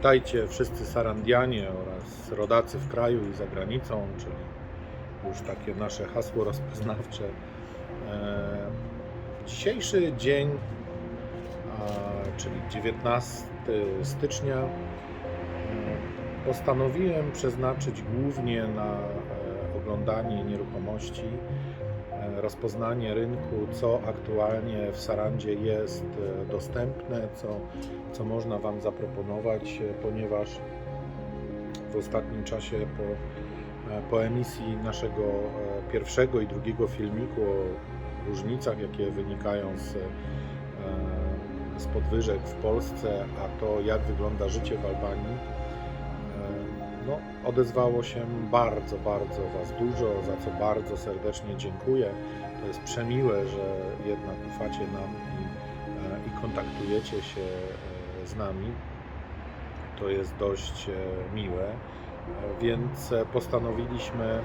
Witajcie wszyscy Sarandianie oraz rodacy w kraju i za granicą, czyli już takie nasze hasło rozpoznawcze. E, Dzisiejszy dzień, czyli 19 stycznia, e, postanowiłem przeznaczyć głównie na e, oglądanie nieruchomości, rozpoznanie rynku, co aktualnie w Sarandzie jest e, dostępne, co, co można Wam zaproponować, e, ponieważ w ostatnim czasie po, e, po emisji naszego pierwszego i drugiego filmiku o różnicach, jakie wynikają z, z podwyżek w Polsce, a to jak wygląda życie w Albanii, odezwało się bardzo, bardzo Was dużo, za co bardzo serdecznie dziękuję. To jest przemiłe, że jednak ufacie nam i, e, i kontaktujecie się e, z nami. To jest dość e, miłe, więc postanowiliśmy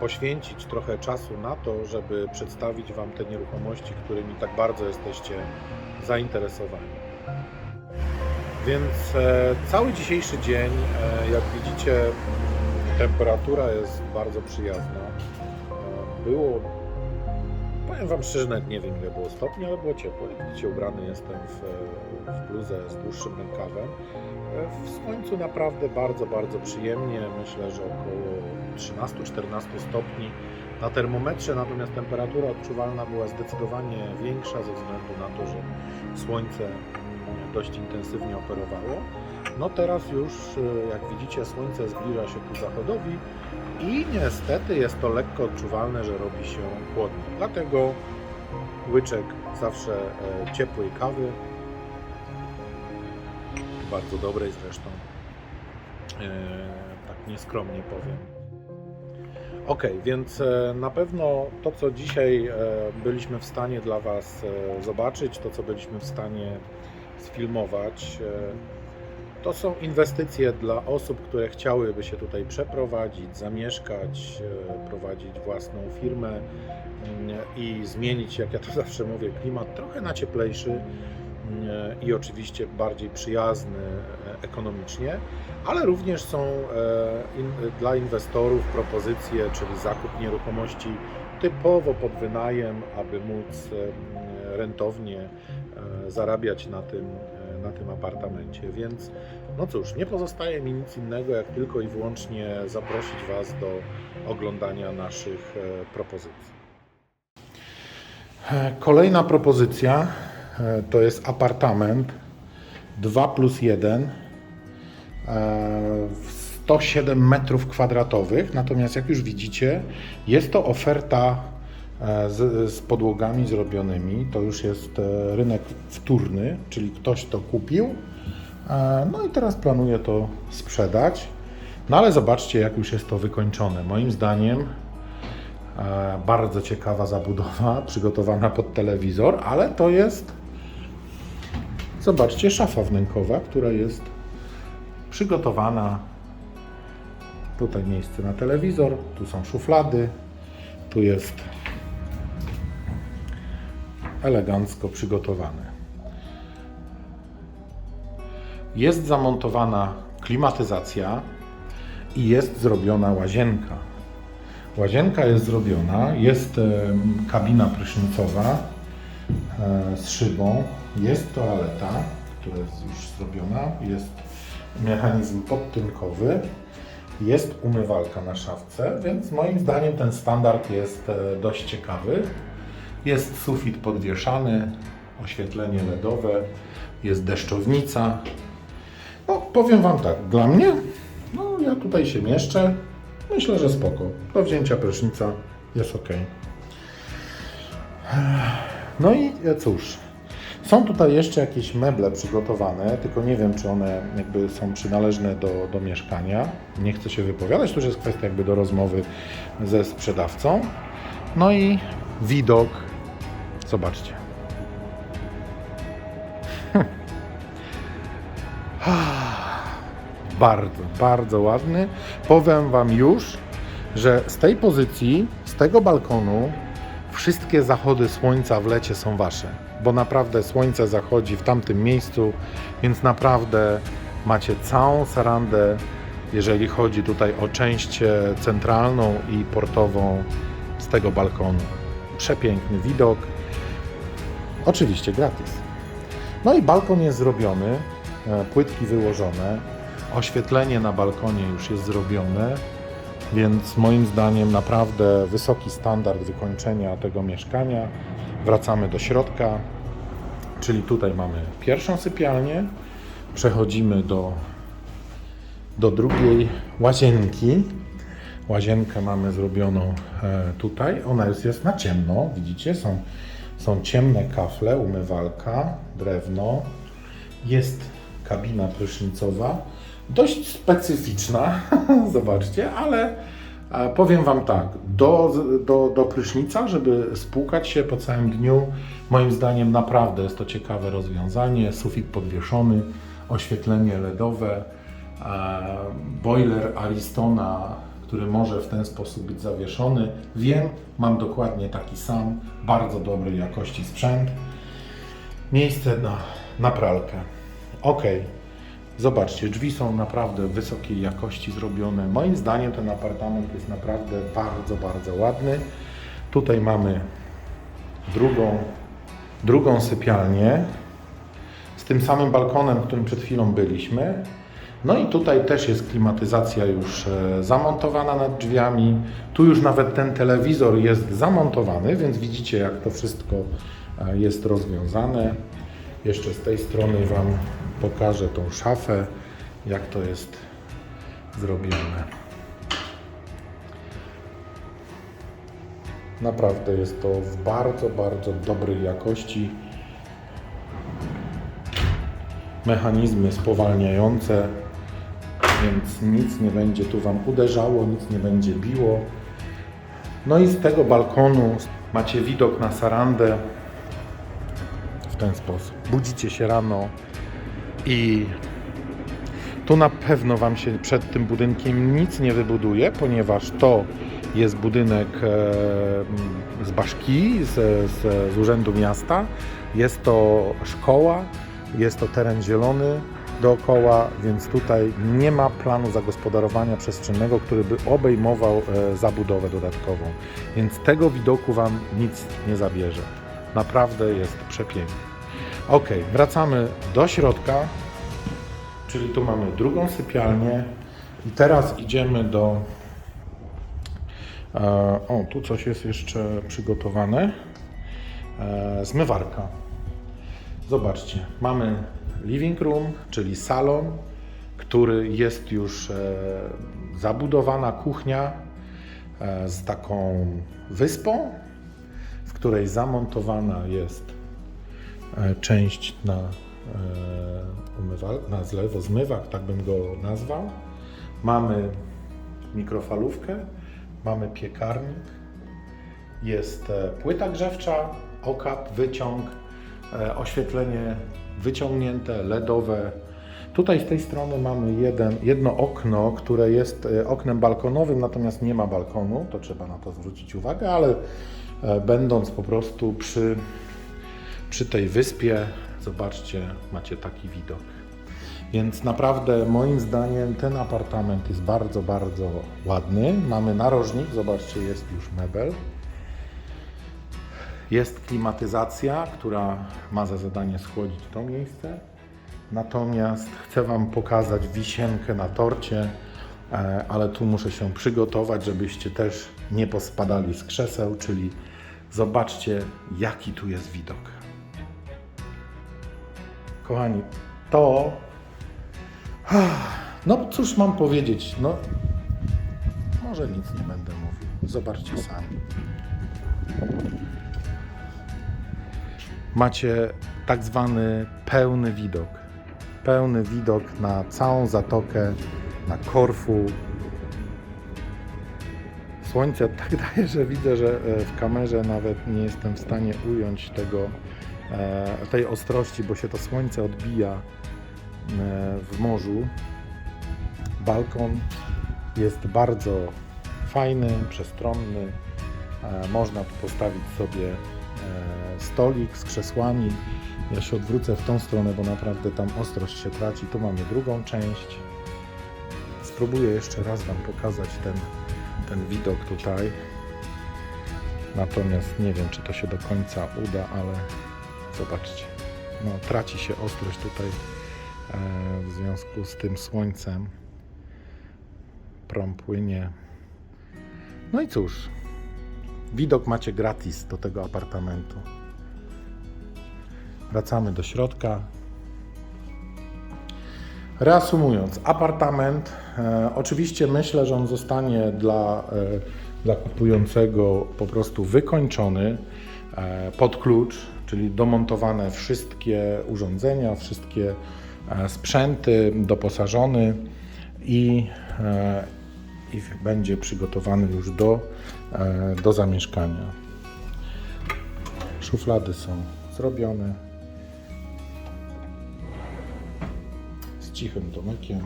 poświęcić trochę czasu na to, żeby przedstawić Wam te nieruchomości, którymi tak bardzo jesteście zainteresowani. Więc e, cały dzisiejszy dzień, e, jak widzicie, temperatura jest bardzo przyjazna. E, było, powiem Wam szczerze, nawet nie wiem ile było stopni, ale było ciepło. Jak widzicie, ubrany jestem w, w bluzę z dłuższym rękawem. W słońcu naprawdę bardzo, bardzo przyjemnie. Myślę, że około 13-14 stopni na termometrze, natomiast temperatura odczuwalna była zdecydowanie większa ze względu na to, że słońce dość intensywnie operowało. No teraz już, e, jak widzicie, słońce zbliża się ku zachodowi i niestety jest to lekko odczuwalne, że robi się chłodniej. Dlatego łyczek zawsze e, ciepłej kawy, bardzo dobrej zresztą, e, tak nieskromnie powiem. Ok, więc e, na pewno to, co dzisiaj byliśmy w stanie dla Was zobaczyć, to, co byliśmy w stanie sfilmować, e, to są inwestycje dla osób, które chciałyby się tutaj przeprowadzić, zamieszkać, e, prowadzić własną firmę mm, i zmienić, jak ja to zawsze mówię, klimat trochę na cieplejszy mm, i oczywiście bardziej przyjazny e, ekonomicznie, ale również są dla inwestorów propozycje, czyli zakup nieruchomości typowo pod wynajem, aby móc rentownie zarabiać na tym, e, na tym apartamencie. Więc no cóż, nie pozostaje mi nic innego, jak tylko i wyłącznie zaprosić Was do oglądania naszych e, propozycji. E, Kolejna propozycja to jest apartament 2 plus 1 e, w 107 metrów kwadratowych. Natomiast jak już widzicie, jest to oferta z, z podłogami zrobionymi. To już jest e, rynek wtórny, czyli ktoś to kupił. e, No i teraz planuje to sprzedać. No ale zobaczcie, jak już jest to wykończone. Moim zdaniem e, bardzo ciekawa zabudowa, przygotowana pod telewizor, ale to jest Zobaczcie, szafa wnękowa, która jest przygotowana. Tutaj miejsce na telewizor, tu są szuflady, tu jest elegancko przygotowane. Jest zamontowana klimatyzacja i jest zrobiona łazienka. Łazienka jest zrobiona, jest kabina prysznicowa, e, z szybą. Jest toaleta, która jest już zrobiona. Jest mechanizm podtynkowy. Jest umywalka na szafce, więc moim zdaniem ten standard jest e, dość ciekawy. Jest sufit podwieszany, oświetlenie LEDowe, jest deszczownica. No, powiem Wam tak, dla mnie, no ja tutaj się mieszczę. Myślę, że spoko. Do wzięcia prysznica jest ok. No i e, cóż, są tutaj jeszcze jakieś meble przygotowane, tylko nie wiem, czy one jakby są przynależne do, do mieszkania. Nie chcę się wypowiadać, to już jest kwestia jakby do rozmowy ze sprzedawcą. No i widok, zobaczcie. Bardzo, bardzo ładny. Powiem Wam już, że z tej pozycji, z tego balkonu, wszystkie zachody słońca w lecie są Wasze. bo naprawdę słońce zachodzi w tamtym miejscu, więc naprawdę macie całą sarandę, jeżeli chodzi tutaj o część e, centralną i portową z tego balkonu. Przepiękny widok, oczywiście gratis. No i balkon jest zrobiony, e, płytki wyłożone, oświetlenie na balkonie już jest zrobione, więc moim zdaniem naprawdę wysoki standard wykończenia tego mieszkania. Wracamy do środka, czyli tutaj mamy pierwszą sypialnię, przechodzimy do, do drugiej łazienki. Łazienkę mamy zrobioną e, tutaj, ona jest, jest na ciemno, widzicie, są, są ciemne kafle, umywalka, drewno, jest kabina prysznicowa, dość specyficzna, zobaczcie, ale e, powiem Wam tak, do, do, do prysznica, żeby spłukać się po całym dniu, moim zdaniem naprawdę jest to ciekawe rozwiązanie, sufit podwieszony, oświetlenie LEDowe, e, boiler Aristona, który może w ten sposób być zawieszony. Wiem, mam dokładnie taki sam, bardzo dobrej jakości sprzęt. Miejsce na, na pralkę. Ok, zobaczcie, drzwi są naprawdę wysokiej jakości zrobione. Moim zdaniem ten apartament jest naprawdę bardzo, bardzo ładny. Tutaj mamy drugą, drugą sypialnię z tym samym balkonem, w którym przed chwilą byliśmy. No i tutaj też jest klimatyzacja już e, zamontowana nad drzwiami. Tu już nawet ten telewizor jest zamontowany, więc widzicie jak to wszystko e, jest rozwiązane. Jeszcze z tej strony Wam pokażę tą szafę, jak to jest zrobione. Naprawdę jest to w bardzo, bardzo dobrej jakości. Mechanizmy spowalniające, więc nic nie będzie tu Wam uderzało, nic nie będzie biło. No i z tego balkonu macie widok na sarandę w ten sposób. Budzicie się rano i tu na pewno Wam się przed tym budynkiem nic nie wybuduje, ponieważ to jest budynek e, z Baszki, z, z, z Urzędu Miasta. Jest to szkoła, jest to teren zielony dookoła, więc tutaj nie ma planu zagospodarowania przestrzennego, który by obejmował e, zabudowę dodatkową. Więc tego widoku Wam nic nie zabierze. Naprawdę jest przepiękny. Ok, wracamy do środka, czyli tu mamy drugą sypialnię i teraz idziemy do... E, o, tu coś jest jeszcze przygotowane. E, zmywarka. Zobaczcie, mamy living room, czyli salon, który jest już e, zabudowana kuchnia e, z taką wyspą, w której zamontowana jest e, część na, umywal, na zlewozmywak, tak bym go nazwał. Mamy mikrofalówkę, mamy piekarnik, jest płyta grzewcza, okap, wyciąg, oświetlenie wyciągnięte, LEDowe. Tutaj z tej strony mamy jeden, jedno okno, które jest e, oknem balkonowym, natomiast nie ma balkonu, to trzeba na to zwrócić uwagę, ale e, będąc po prostu przy, przy tej wyspie, zobaczcie, macie taki widok. Więc naprawdę moim zdaniem ten apartament jest bardzo, bardzo ładny. Mamy narożnik, zobaczcie, jest już mebel. Jest klimatyzacja, która ma za zadanie schłodzić to miejsce. Natomiast chcę Wam pokazać wisienkę na torcie, e, ale tu muszę się przygotować, żebyście też nie pospadali z krzeseł, czyli zobaczcie, jaki tu jest widok. Kochani, to. No cóż mam powiedzieć? No, może nic nie będę mówił. Zobaczcie sami. Macie tak zwany pełny widok. Pełny widok na całą zatokę, na Korfu. Słońce tak daje, że widzę, że e, w kamerze nawet nie jestem w stanie ująć tego, e, tej ostrości, bo się to słońce odbija e, w morzu. Balkon jest bardzo fajny, przestronny. Można tu postawić sobie stolik z krzesłami. Ja się odwrócę w tą stronę, bo naprawdę tam ostrość się traci. Tu mamy drugą część. Spróbuję jeszcze raz Wam pokazać ten, ten widok tutaj. Natomiast nie wiem, czy to się do końca uda, ale zobaczcie. No, traci się ostrość tutaj e, w związku z tym słońcem. Prom płynie. No i cóż, widok macie gratis do tego apartamentu. Wracamy do środka. Reasumując, apartament, e, oczywiście myślę, że on zostanie dla, e, kupującego po prostu wykończony e, pod klucz, czyli domontowane wszystkie urządzenia, wszystkie e, sprzęty, doposażony i, e, i będzie przygotowany już do, e, do zamieszkania. Szuflady są zrobione. Cichym domykiem.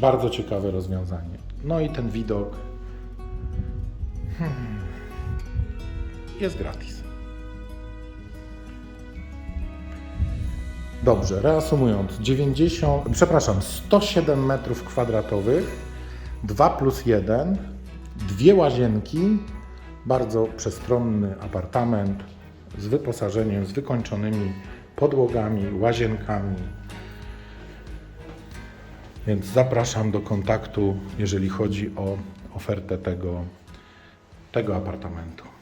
Bardzo ciekawe rozwiązanie. No i ten widok hmm, jest gratis. Dobrze, reasumując, 90, przepraszam, 107 metrów kwadratowych, 2 plus 1, dwie łazienki, bardzo przestronny apartament z wyposażeniem, z wykończonymi podłogami, łazienkami, więc zapraszam do kontaktu, jeżeli chodzi o ofertę tego, tego apartamentu.